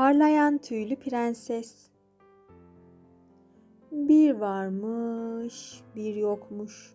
Parlayan tüylü prenses. Bir varmış, bir yokmuş.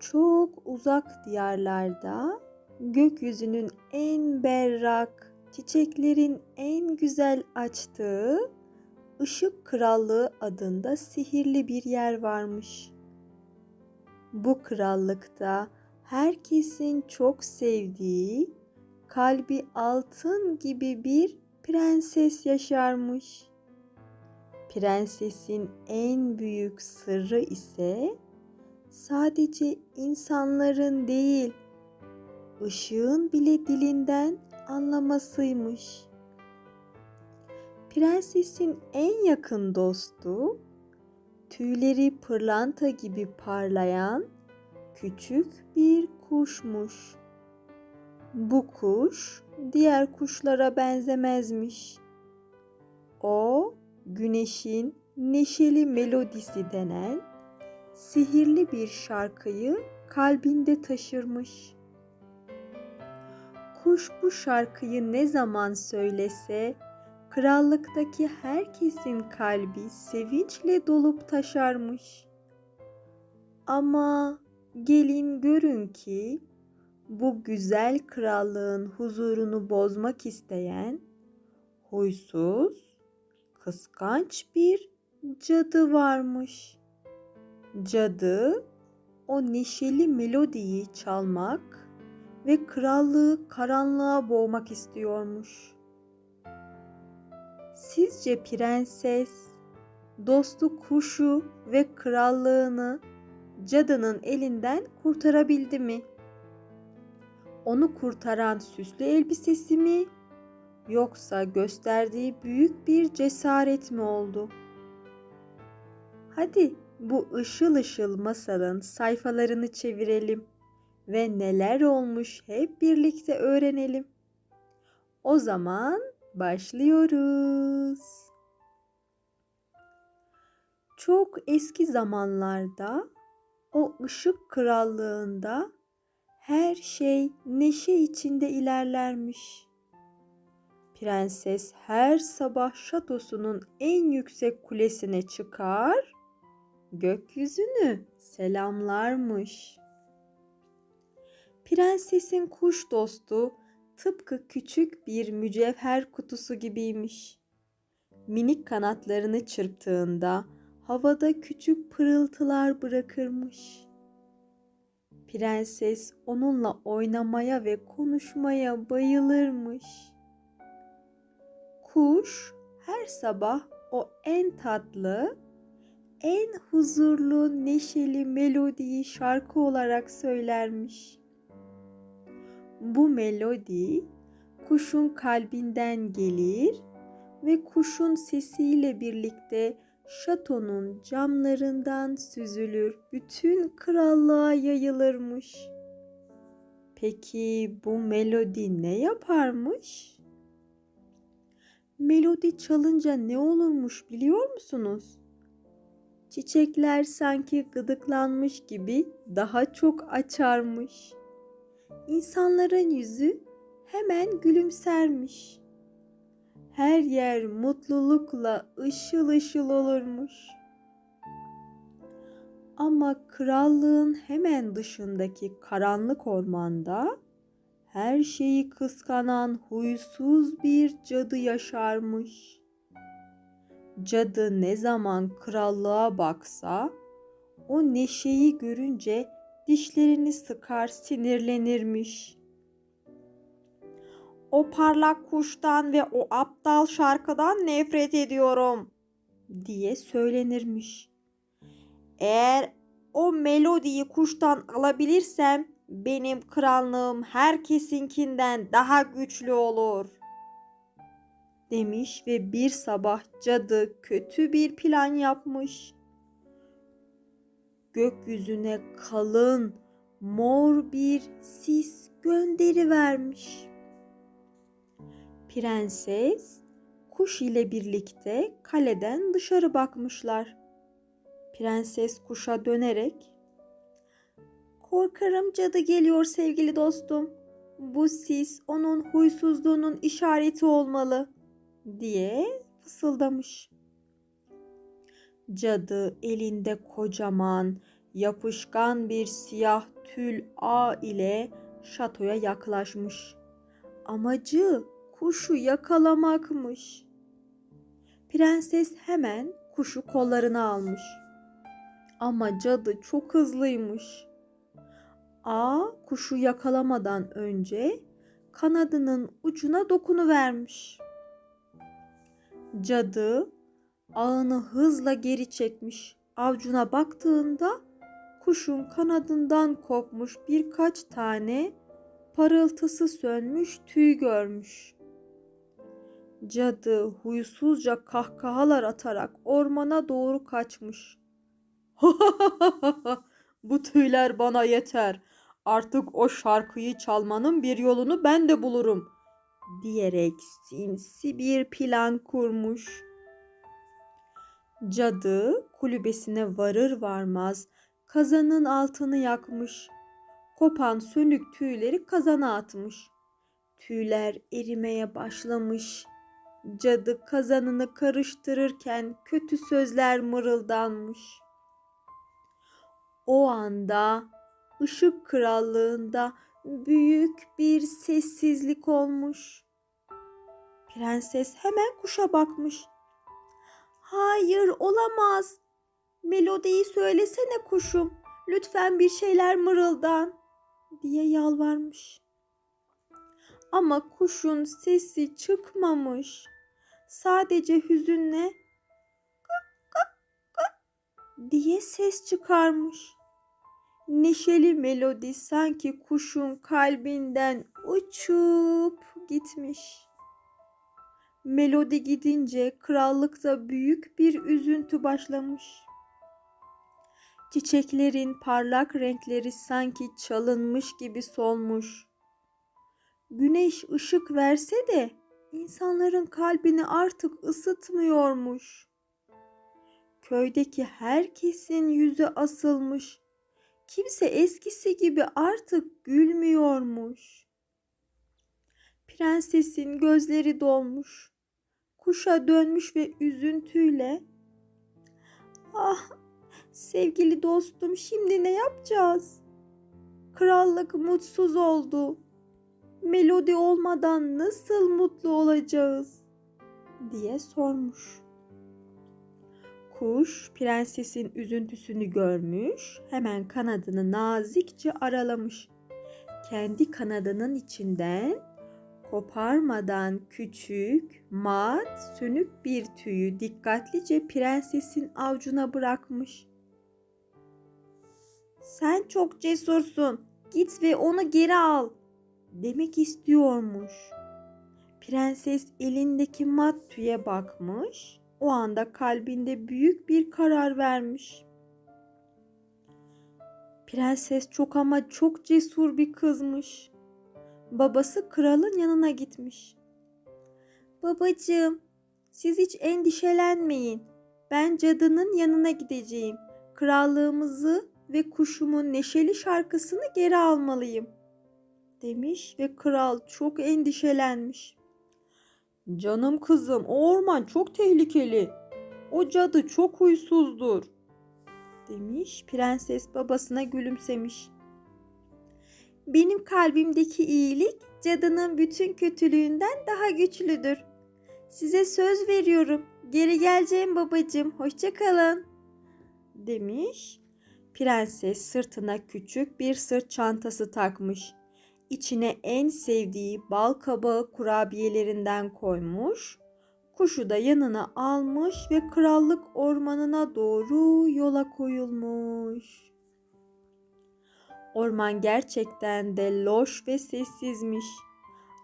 Çok uzak diyarlarda gökyüzünün en berrak, çiçeklerin en güzel açtığı Işık Krallığı adında sihirli bir yer varmış. Bu krallıkta herkesin çok sevdiği, kalbi altın gibi bir prenses yaşarmış. Prensesin en büyük sırrı ise sadece insanların değil, ışığın bile dilinden anlamasıymış. Prensesin en yakın dostu, tüyleri pırlanta gibi parlayan küçük bir kuşmuş. Bu kuş diğer kuşlara benzemezmiş. O güneşin neşeli melodisi denen sihirli bir şarkıyı kalbinde taşırmış. Kuş bu şarkıyı ne zaman söylese krallıktaki herkesin kalbi sevinçle dolup taşarmış. Ama gelin görün ki bu güzel krallığın huzurunu bozmak isteyen huysuz, kıskanç bir cadı varmış. Cadı o neşeli melodiyi çalmak ve krallığı karanlığa boğmak istiyormuş. Sizce prenses dostu kuşu ve krallığını cadının elinden kurtarabildi mi? Onu kurtaran süslü elbisesi mi yoksa gösterdiği büyük bir cesaret mi oldu? Hadi bu ışıl ışıl masalın sayfalarını çevirelim ve neler olmuş hep birlikte öğrenelim. O zaman başlıyoruz. Çok eski zamanlarda o ışık krallığında her şey neşe içinde ilerlermiş. Prenses her sabah şatosunun en yüksek kulesine çıkar, gökyüzünü selamlarmış. Prensesin kuş dostu tıpkı küçük bir mücevher kutusu gibiymiş. Minik kanatlarını çırptığında havada küçük pırıltılar bırakırmış. Prenses onunla oynamaya ve konuşmaya bayılırmış. Kuş her sabah o en tatlı, en huzurlu, neşeli melodiyi şarkı olarak söylermiş. Bu melodi kuşun kalbinden gelir ve kuşun sesiyle birlikte şatonun camlarından süzülür, bütün krallığa yayılırmış. Peki bu melodi ne yaparmış? Melodi çalınca ne olurmuş biliyor musunuz? Çiçekler sanki gıdıklanmış gibi daha çok açarmış. İnsanların yüzü hemen gülümsermiş her yer mutlulukla ışıl ışıl olurmuş. Ama krallığın hemen dışındaki karanlık ormanda her şeyi kıskanan huysuz bir cadı yaşarmış. Cadı ne zaman krallığa baksa o neşeyi görünce dişlerini sıkar sinirlenirmiş o parlak kuştan ve o aptal şarkıdan nefret ediyorum diye söylenirmiş. Eğer o melodiyi kuştan alabilirsem benim krallığım herkesinkinden daha güçlü olur. Demiş ve bir sabah cadı kötü bir plan yapmış. Gökyüzüne kalın mor bir sis gönderi vermiş. Prenses kuş ile birlikte kaleden dışarı bakmışlar. Prenses kuşa dönerek Korkarım cadı geliyor sevgili dostum. Bu sis onun huysuzluğunun işareti olmalı. diye fısıldamış. Cadı elinde kocaman, yapışkan bir siyah tül ağ ile şatoya yaklaşmış. Amacı kuşu yakalamakmış. Prenses hemen kuşu kollarına almış. Ama cadı çok hızlıymış. Ağ kuşu yakalamadan önce kanadının ucuna dokunuvermiş. Cadı ağını hızla geri çekmiş. Avcuna baktığında kuşun kanadından kopmuş birkaç tane parıltısı sönmüş tüy görmüş. Cadı huysuzca kahkahalar atarak ormana doğru kaçmış. Bu tüyler bana yeter. Artık o şarkıyı çalmanın bir yolunu ben de bulurum diyerek sinsi bir plan kurmuş. Cadı kulübesine varır varmaz kazanın altını yakmış. Kopan sönük tüyleri kazana atmış. Tüyler erimeye başlamış. Cadı kazanını karıştırırken kötü sözler mırıldanmış. O anda ışık krallığında büyük bir sessizlik olmuş. Prenses hemen kuşa bakmış. Hayır olamaz. Melodiyi söylesene kuşum. Lütfen bir şeyler mırıldan diye yalvarmış. Ama kuşun sesi çıkmamış. Sadece hüzünle kık kık kık diye ses çıkarmış. Neşeli melodi sanki kuşun kalbinden uçup gitmiş. Melodi gidince krallıkta büyük bir üzüntü başlamış. Çiçeklerin parlak renkleri sanki çalınmış gibi solmuş. Güneş ışık verse de insanların kalbini artık ısıtmıyormuş. Köydeki herkesin yüzü asılmış. Kimse eskisi gibi artık gülmüyormuş. Prensesin gözleri dolmuş. Kuşa dönmüş ve üzüntüyle "Ah, sevgili dostum, şimdi ne yapacağız? Krallık mutsuz oldu. Melodi olmadan nasıl mutlu olacağız?" diye sormuş. Kuş prensesin üzüntüsünü görmüş, hemen kanadını nazikçe aralamış. Kendi kanadının içinden koparmadan küçük, mat, sönük bir tüyü dikkatlice prensesin avcuna bırakmış. Sen çok cesursun. Git ve onu geri al demek istiyormuş. Prenses elindeki mat tüye bakmış. O anda kalbinde büyük bir karar vermiş. Prenses çok ama çok cesur bir kızmış. Babası kralın yanına gitmiş. Babacığım, siz hiç endişelenmeyin. Ben cadının yanına gideceğim. Krallığımızı ve kuşumun neşeli şarkısını geri almalıyım." Demiş ve kral çok endişelenmiş. Canım kızım, o orman çok tehlikeli. O cadı çok huysuzdur." demiş. Prenses babasına gülümsemiş. Benim kalbimdeki iyilik cadının bütün kötülüğünden daha güçlüdür. Size söz veriyorum. Geri geleceğim babacığım. Hoşça kalın." demiş. Prenses sırtına küçük bir sırt çantası takmış. İçine en sevdiği bal kabağı kurabiyelerinden koymuş. Kuşu da yanına almış ve krallık ormanına doğru yola koyulmuş. Orman gerçekten de loş ve sessizmiş.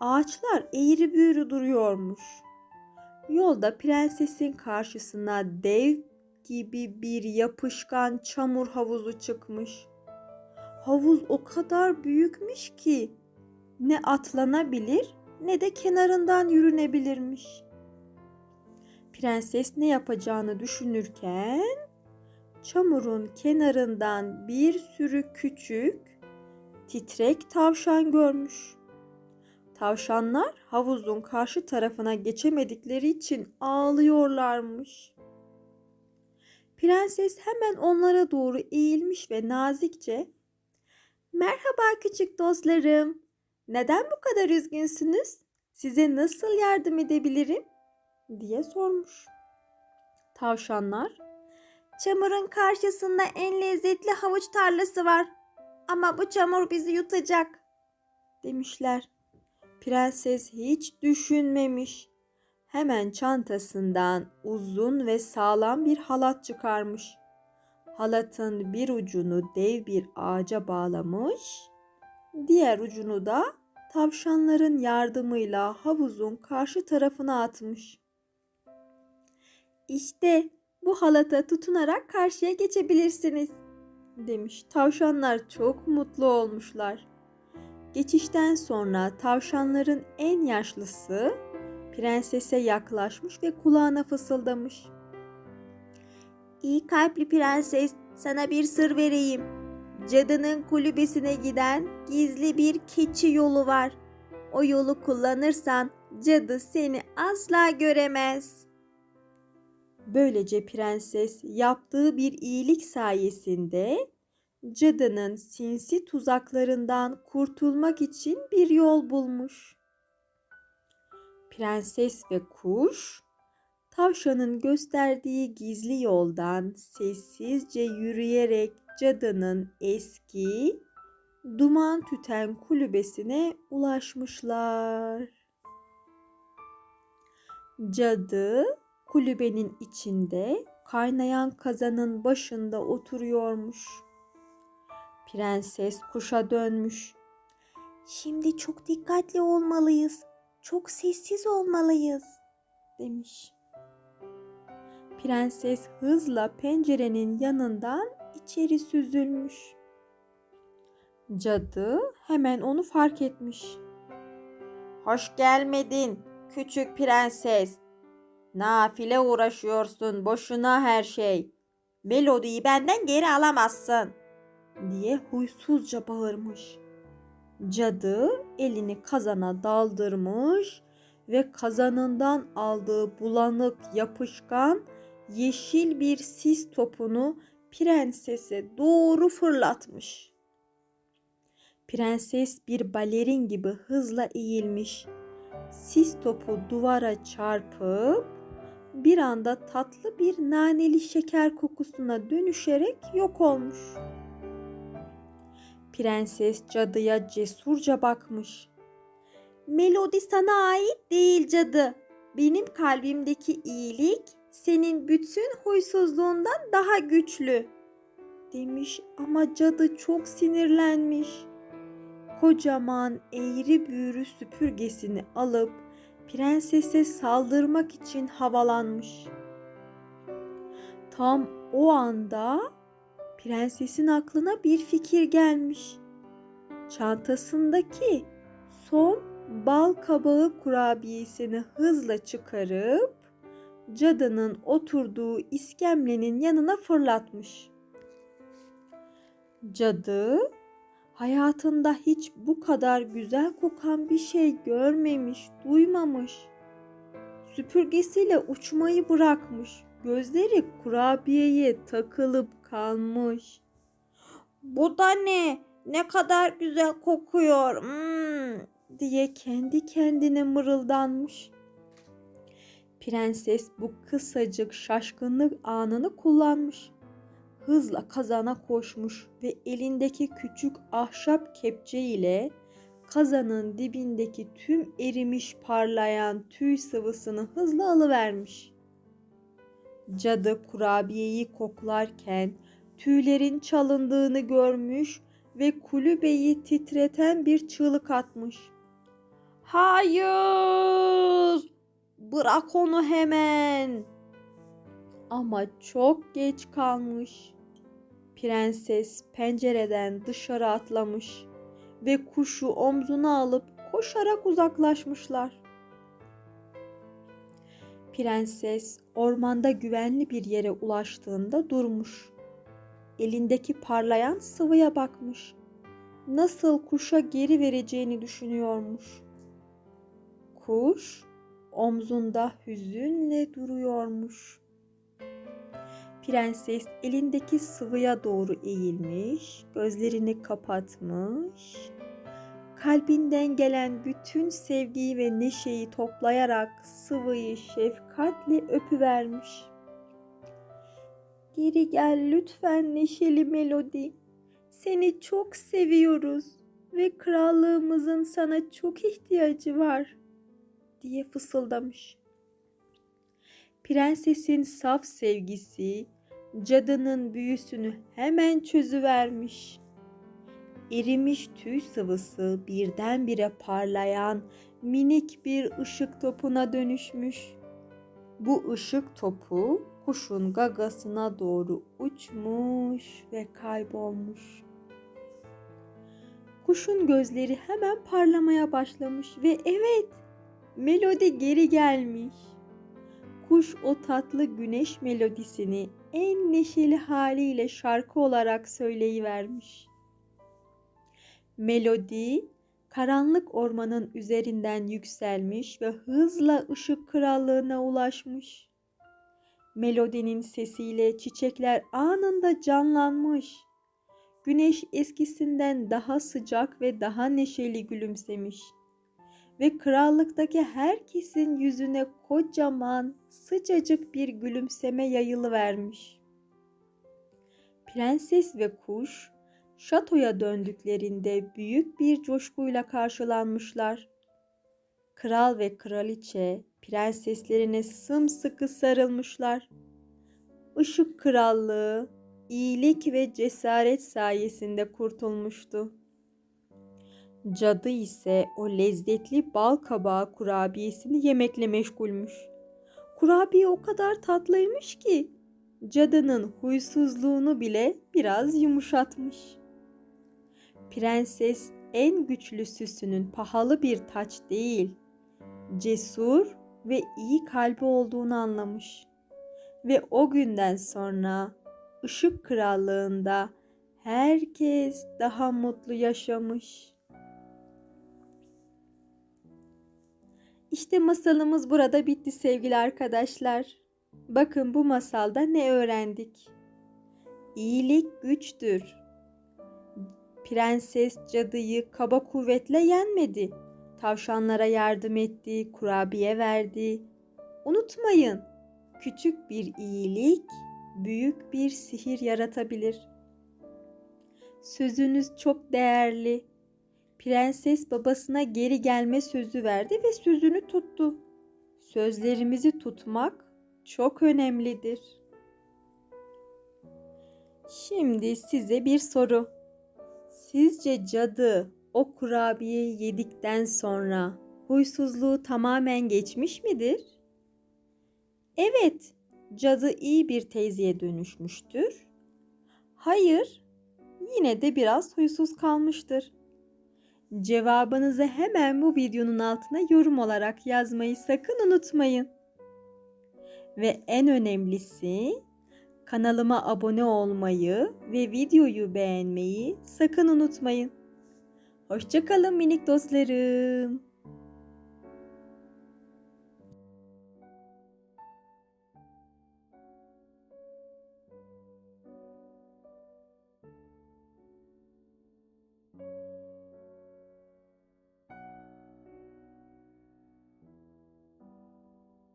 Ağaçlar eğri büğrü duruyormuş. Yolda prensesin karşısına dev gibi bir yapışkan çamur havuzu çıkmış. Havuz o kadar büyükmüş ki ne atlanabilir ne de kenarından yürünebilirmiş. Prenses ne yapacağını düşünürken çamurun kenarından bir sürü küçük titrek tavşan görmüş. Tavşanlar havuzun karşı tarafına geçemedikleri için ağlıyorlarmış. Prenses hemen onlara doğru eğilmiş ve nazikçe "Merhaba küçük dostlarım. Neden bu kadar üzgünsünüz? Size nasıl yardım edebilirim?" diye sormuş. Tavşanlar Çamurun karşısında en lezzetli havuç tarlası var. Ama bu çamur bizi yutacak." demişler. Prenses hiç düşünmemiş. Hemen çantasından uzun ve sağlam bir halat çıkarmış. Halatın bir ucunu dev bir ağaca bağlamış, diğer ucunu da tavşanların yardımıyla havuzun karşı tarafına atmış. İşte bu halata tutunarak karşıya geçebilirsiniz demiş. Tavşanlar çok mutlu olmuşlar. Geçişten sonra tavşanların en yaşlısı prensese yaklaşmış ve kulağına fısıldamış. İyi kalpli prenses, sana bir sır vereyim. Cadının kulübesine giden gizli bir keçi yolu var. O yolu kullanırsan cadı seni asla göremez. Böylece prenses yaptığı bir iyilik sayesinde cadının sinsi tuzaklarından kurtulmak için bir yol bulmuş. Prenses ve kuş tavşanın gösterdiği gizli yoldan sessizce yürüyerek cadının eski duman tüten kulübesine ulaşmışlar. Cadı kulübenin içinde kaynayan kazanın başında oturuyormuş. Prenses kuşa dönmüş. Şimdi çok dikkatli olmalıyız. Çok sessiz olmalıyız demiş. Prenses hızla pencerenin yanından içeri süzülmüş. Cadı hemen onu fark etmiş. Hoş gelmedin küçük prenses. Nafile uğraşıyorsun boşuna her şey. Melodiyi benden geri alamazsın diye huysuzca bağırmış. Cadı elini kazana daldırmış ve kazanından aldığı bulanık yapışkan yeşil bir sis topunu prensese doğru fırlatmış. Prenses bir balerin gibi hızla eğilmiş. Sis topu duvara çarpıp bir anda tatlı bir naneli şeker kokusuna dönüşerek yok olmuş. Prenses cadıya cesurca bakmış. Melodi sana ait değil cadı. Benim kalbimdeki iyilik senin bütün huysuzluğundan daha güçlü demiş ama cadı çok sinirlenmiş. Kocaman eğri büğrü süpürgesini alıp prensese saldırmak için havalanmış. Tam o anda prensesin aklına bir fikir gelmiş. Çantasındaki son bal kabağı kurabiyesini hızla çıkarıp cadının oturduğu iskemlenin yanına fırlatmış. Cadı hayatında hiç bu kadar güzel kokan bir şey görmemiş, duymamış. Süpürgesiyle uçmayı bırakmış. Gözleri kurabiyeye takılıp kalmış. Bu da ne? Ne kadar güzel kokuyor. Hmm, diye kendi kendine mırıldanmış. Prenses bu kısacık şaşkınlık anını kullanmış. Hızla kazana koşmuş ve elindeki küçük ahşap kepçe ile kazanın dibindeki tüm erimiş parlayan tüy sıvısını hızla alıvermiş. Cadı kurabiyeyi koklarken tüylerin çalındığını görmüş ve kulübeyi titreten bir çığlık atmış. Hayır! Bırak onu hemen! Ama çok geç kalmış. Prenses pencereden dışarı atlamış ve kuşu omzuna alıp koşarak uzaklaşmışlar. Prenses ormanda güvenli bir yere ulaştığında durmuş. Elindeki parlayan sıvıya bakmış. Nasıl kuşa geri vereceğini düşünüyormuş. kuş omzunda hüzünle duruyormuş. Prenses elindeki sıvıya doğru eğilmiş, gözlerini kapatmış. Kalbinden gelen bütün sevgiyi ve neşeyi toplayarak sıvıyı şefkatle öpüvermiş. Geri gel lütfen neşeli melodi. Seni çok seviyoruz ve krallığımızın sana çok ihtiyacı var diye fısıldamış. Prensesin saf sevgisi cadının büyüsünü hemen çözüvermiş. Erimiş tüy sıvısı birdenbire parlayan minik bir ışık topuna dönüşmüş. Bu ışık topu kuşun gagasına doğru uçmuş ve kaybolmuş. Kuşun gözleri hemen parlamaya başlamış ve evet, melodi geri gelmiş. Kuş o tatlı güneş melodisini en neşeli haliyle şarkı olarak söyleyivermiş. Melodi karanlık ormanın üzerinden yükselmiş ve hızla ışık krallığına ulaşmış. Melodinin sesiyle çiçekler anında canlanmış. Güneş eskisinden daha sıcak ve daha neşeli gülümsemiş ve krallıktaki herkesin yüzüne kocaman, sıcacık bir gülümseme yayılıvermiş. Prenses ve kuş şatoya döndüklerinde büyük bir coşkuyla karşılanmışlar. Kral ve kraliçe prenseslerine sımsıkı sarılmışlar. Işık krallığı iyilik ve cesaret sayesinde kurtulmuştu. Cadı ise o lezzetli bal kabağı kurabiyesini yemekle meşgulmüş. Kurabiye o kadar tatlıymış ki cadının huysuzluğunu bile biraz yumuşatmış. Prenses en güçlü süsünün pahalı bir taç değil, cesur ve iyi kalbi olduğunu anlamış. Ve o günden sonra Işık Krallığında herkes daha mutlu yaşamış. İşte masalımız burada bitti sevgili arkadaşlar. Bakın bu masalda ne öğrendik? İyilik güçtür. Prenses cadıyı kaba kuvvetle yenmedi. Tavşanlara yardım etti, kurabiye verdi. Unutmayın, küçük bir iyilik büyük bir sihir yaratabilir. Sözünüz çok değerli. Prenses babasına geri gelme sözü verdi ve sözünü tuttu. Sözlerimizi tutmak çok önemlidir. Şimdi size bir soru. Sizce cadı o kurabiyeyi yedikten sonra huysuzluğu tamamen geçmiş midir? Evet, cadı iyi bir teyzeye dönüşmüştür. Hayır, yine de biraz huysuz kalmıştır. Cevabınızı hemen bu videonun altına yorum olarak yazmayı sakın unutmayın. Ve en önemlisi kanalıma abone olmayı ve videoyu beğenmeyi sakın unutmayın. Hoşçakalın minik dostlarım.